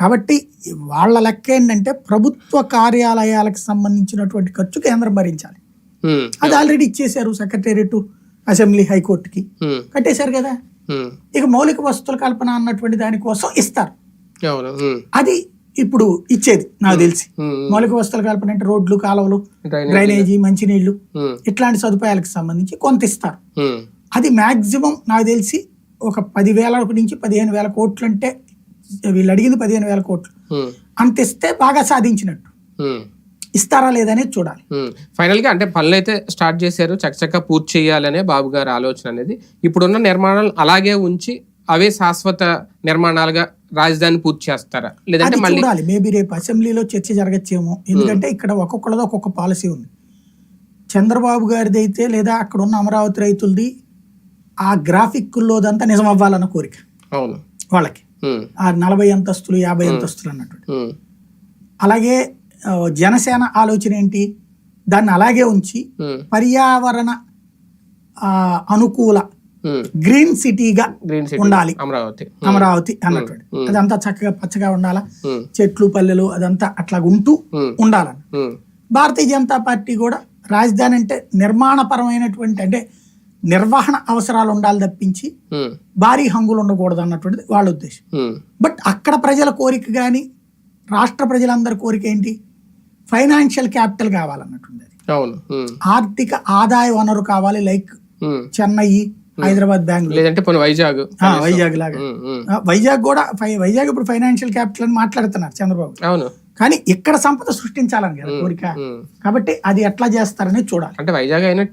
కాబట్టి వాళ్ళ లెక్క ఏంటంటే ప్రభుత్వ కార్యాలయాలకు సంబంధించినటువంటి ఖర్చు కేంద్రం భరించాలి. అది ఆల్రెడీ ఇచ్చేశారు సెక్రటేరియట్ అసెంబ్లీ హైకోర్టుకి కట్టేశారు కదా. ఇక మౌలిక వసతుల కల్పన అన్నటువంటి దానికోసం ఇస్తారు. అది ఇప్పుడు ఇచ్చేది నాకు తెలిసి. మౌలిక వసతుల కల్పన అంటే రోడ్లు కాలువలు డ్రైనేజ్. మంచినీళ్ళు ఇట్లాంటి సదుపాయాలకు సంబంధించి కొంత ఇస్తారు. అది మాక్సిమం నాకు తెలిసి ఒక పదివేల నుంచి పదిహేను వేల కోట్లు అంటే వీళ్ళు అడిగింది పదిహేను వేల కోట్లు. అంత ఇస్తే బాగా సాధించినట్టు. ఇస్తారా లేదనేది చూడాలి. ఫైనల్గా అంటే పనులు అయితే స్టార్ట్ చేశారు చకచక పూర్తి చేయాలనే బాబు గారి ఆలోచన అనేది. ఇప్పుడున్న నిర్మాణాలు అలాగే ఉంచి అవే శాశ్వత నిర్మాణాలుగా రాజధాని పూర్తి చేస్తారా? లేదంటే మళ్ళీ చూడాలి. మేబీ రేపు అసెంబ్లీలో చర్చ జరగచ్చేమో. ఎందుకంటే ఇక్కడ ఒక్కొక్కళ్ళది ఒక్కొక్క పాలసీ ఉంది. చంద్రబాబు గారిది అయితే లేదా అక్కడ ఉన్న అమరావతి రైతులది ఆ గ్రాఫిక్లోదంతా నిజం అవ్వాలన్న కోరిక. అవును. వాళ్ళకి. ఆ నలభై అంతస్తులు యాభై అంతస్తులు అన్నట్టు ఉమ్, అలాగే జనసేన ఆలోచన ఏంటి? దాన్ని అలాగే ఉంచి పర్యావరణ అనుకూల. గ్రీన్ సిటీగా ఉండాలి. అమరావతి. అమరావతి అన్నటువంటి. అదంతా చక్కగా పచ్చగా ఉండాలా? చెట్లు పల్లెలు అదంతా అట్లా ఉంటూ ఉండాలని భారతీయ జనతా పార్టీ కూడా రాజధాని అంటే నిర్మాణపరమైనటువంటి అంటే నిర్వహణ అవసరాలు ఉండాలి తప్పించి భారీ హంగులు ఉండకూడదు అన్నటువంటిది వాళ్ళ ఉద్దేశం. బట్ అక్కడ ప్రజల కోరిక కానీ రాష్ట్ర ప్రజలందరి కోరిక ఏంటి? ఫైనాన్షియల్ క్యాపిటల్ కావాలన్నటువంటి అది. ఆర్థిక ఆదాయ వనరు కావాలి లైక్. చెన్నై హైదరాబాద్ బెంగళూరు. వైజాగ్. వైజాగ్ లాగా. వైజాగ్ కూడా వైజాగ్ ఇప్పుడు ఫైనాన్షియల్ క్యాపిటల్ అని మాట్లాడుతున్నారు చంద్రబాబు. అవును. కానీ ఇక్కడ సంపద సృష్టించాలని కదా కోరిక. కాబట్టి అది ఎట్లా చేస్తారనేది చూడాలి. అంటే వైజాగ్ అయినా